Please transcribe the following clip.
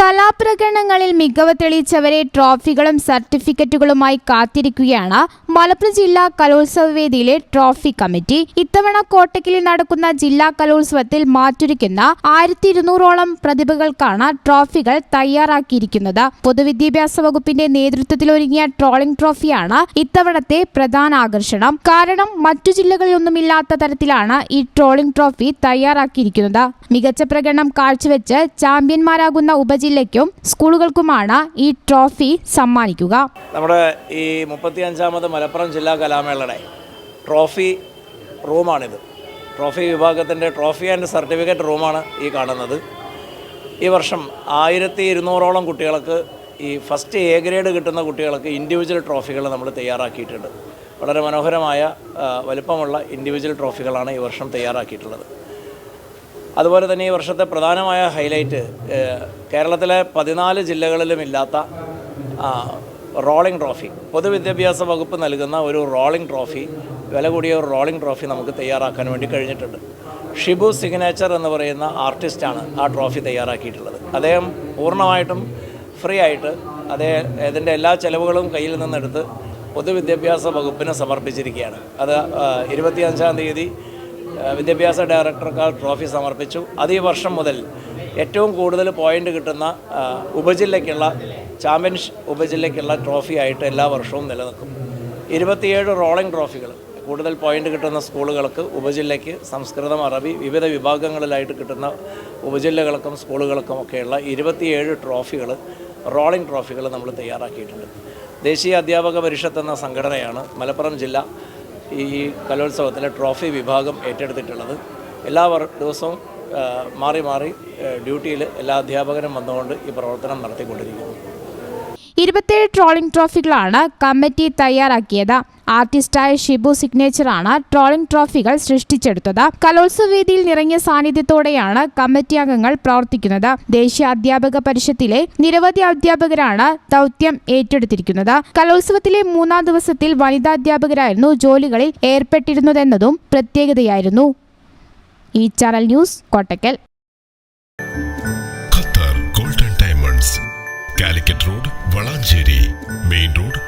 കലാപ്രകടനങ്ങളിൽ മികവ് തെളിയിച്ചവരെ ട്രോഫികളും സർട്ടിഫിക്കറ്റുകളുമായി കാത്തിരിക്കുകയാണ് മലപ്പുറം ജില്ലാ കലോത്സവ വേദിയിലെ ട്രോഫി കമ്മിറ്റി ഇത്തവണ കോട്ടക്കലിൽ നടക്കുന്ന ജില്ലാ കലോത്സവത്തിൽ മാറ്റുരയ്ക്കുന്ന ആയിരത്തി ഇരുന്നൂറോളം പ്രതിഭകൾക്കാണ് ട്രോഫികൾ തയ്യാറാക്കിയിരിക്കുന്നത്. പൊതുവിദ്യാഭ്യാസ വകുപ്പിന്റെ നേതൃത്വത്തിൽ ഒരുങ്ങിയ ട്രോളിംഗ് ട്രോഫിയാണ് ഇത്തവണത്തെ പ്രധാന ആകർഷണം. കാരണം മറ്റു ജില്ലകളിലൊന്നുമില്ലാത്ത തരത്തിലാണ് ഈ ട്രോളിംഗ് ട്രോഫി തയ്യാറാക്കിയിരിക്കുന്നത്. മികച്ച പ്രകടനം കാഴ്ചവെച്ച് ചാമ്പ്യന്മാരാകുന്ന ഉപജില്ലയ്ക്കും സ്കൂളുകൾക്കുമാണ് ഈ ട്രോഫി സമ്മാനിക്കുക. നമ്മുടെ ഈ മുപ്പത്തി അഞ്ചാമത് മലപ്പുറം ജില്ലാ കലാമേളയുടെ ട്രോഫി റൂമാണിത്. ട്രോഫി വിഭാഗത്തിന്റെ ട്രോഫി ആൻഡ് സർട്ടിഫിക്കറ്റ് റൂമാണ് ഈ കാണുന്നത്. ഈ വർഷം ആയിരത്തി ഇരുന്നൂറോളം കുട്ടികൾക്ക് ഈ ഫസ്റ്റ് എ ഗ്രേഡ് കിട്ടുന്ന കുട്ടികൾക്ക് ഇൻഡിവിജ്വൽ ട്രോഫികൾ നമ്മൾ തയ്യാറാക്കിയിട്ടുണ്ട്. വളരെ മനോഹരമായ വലുപ്പമുള്ള ഇൻഡിവിജ്വൽ ട്രോഫികളാണ് ഈ വർഷം തയ്യാറാക്കിയിട്ടുള്ളത്. അതുപോലെ തന്നെ ഈ വർഷത്തെ പ്രധാനമായ ഹൈലൈറ്റ് കേരളത്തിലെ പതിനാല് ജില്ലകളിലും ഇല്ലാത്ത റോളിംഗ് ട്രോഫി. പൊതുവിദ്യാഭ്യാസ വകുപ്പ് നൽകുന്ന ഒരു റോളിംഗ് ട്രോഫി വില കൂടിയ ഒരു റോളിംഗ് ട്രോഫി നമുക്ക് തയ്യാറാക്കാൻ വേണ്ടി കഴിഞ്ഞിട്ടുണ്ട്. ഷിബു സിഗ്നേച്ചർ എന്ന് പറയുന്ന ആർട്ടിസ്റ്റാണ് ആ ട്രോഫി തയ്യാറാക്കിയിട്ടുള്ളത്. അദ്ദേഹം പൂർണമായിട്ടും ഫ്രീ ആയിട്ട് അതേ ഇതിന്റെ എല്ലാ ചെലവുകളും കയ്യിൽ നിന്നെടുത്ത് പൊതുവിദ്യാഭ്യാസ വകുപ്പിന് സമർപ്പിച്ചിരിക്കുകയാണ്. അത് ഇരുപത്തിയഞ്ചാം തീയതി വിദ്യാഭ്യാസ ഡയറക്ടർക്ക് ട്രോഫി സമർപ്പിച്ചു. അത് ഈ വർഷം മുതൽ ഏറ്റവും കൂടുതൽ പോയിന്റ് കിട്ടുന്ന ഉപജില്ലയ്ക്കുള്ള ചാമ്പ്യൻസ് ഉപജില്ലയ്ക്കുള്ള ട്രോഫി ആയിട്ട് എല്ലാ വർഷവും നിലനിൽക്കും. ഇരുപത്തിയേഴ് റോളിംഗ് ട്രോഫികൾ കൂടുതൽ പോയിന്റ് കിട്ടുന്ന സ്കൂളുകൾക്ക് ഉപജില്ലയ്ക്ക് സംസ്കൃതം അറബി വിവിധ വിഭാഗങ്ങളിലായിട്ട് കിട്ടുന്ന ഉപജില്ലകൾക്കും സ്കൂളുകൾക്കും ഒക്കെയുള്ള ഇരുപത്തിയേഴ് ട്രോഫികൾ റോളിംഗ് ട്രോഫികൾ നമ്മൾ തയ്യാറാക്കിയിട്ടുണ്ട്. ദേശീയ അധ്യാപക പരിഷത്ത് എന്ന സംഘടനയാണ് മലപ്പുറം ജില്ല ഈ കലോത്സവത്തിലെ ട്രോഫി വിഭാഗം ഏറ്റെടുത്തിട്ടുള്ളത്. എല്ലാ ദിവസവും മാറി മാറി ഡ്യൂട്ടിയിൽ എല്ലാ അധ്യാപകരും വന്നുകൊണ്ട് ഈ പ്രവർത്തനം നടത്തിക്കൊണ്ടിരിക്കുന്നു. ഇരുപത്തേഴ് ട്രോളിംഗ് ട്രോഫികളാണ് കമ്മിറ്റി തയ്യാറാക്കിയത്. ആർട്ടിസ്റ്റായ ഷിബു സിഗ്നേച്ചറാണ് ട്രോളിംഗ് ട്രോഫികൾ സൃഷ്ടിച്ചെടുത്തത്. കലോത്സവ വേദിയിൽ നിറഞ്ഞ സാന്നിധ്യത്തോടെയാണ് കമ്മിറ്റി അംഗങ്ങൾ പ്രവർത്തിക്കുന്നത്. ദേശീയ അധ്യാപക പരിഷത്തിലെ നിരവധി അധ്യാപകരാണ് ദൗത്യം ഏറ്റെടുത്തിരിക്കുന്നത്. കലോത്സവത്തിലെ മൂന്നാം ദിവസത്തിൽ വനിതാ അധ്യാപകരായിരുന്നു ജോലികളിൽ ഏർപ്പെട്ടിരുന്നതെന്നതും പ്രത്യേകതയായിരുന്നു. ഈ channel news Kottakkal. Qatar golden diamonds Calicut road Valanchery main road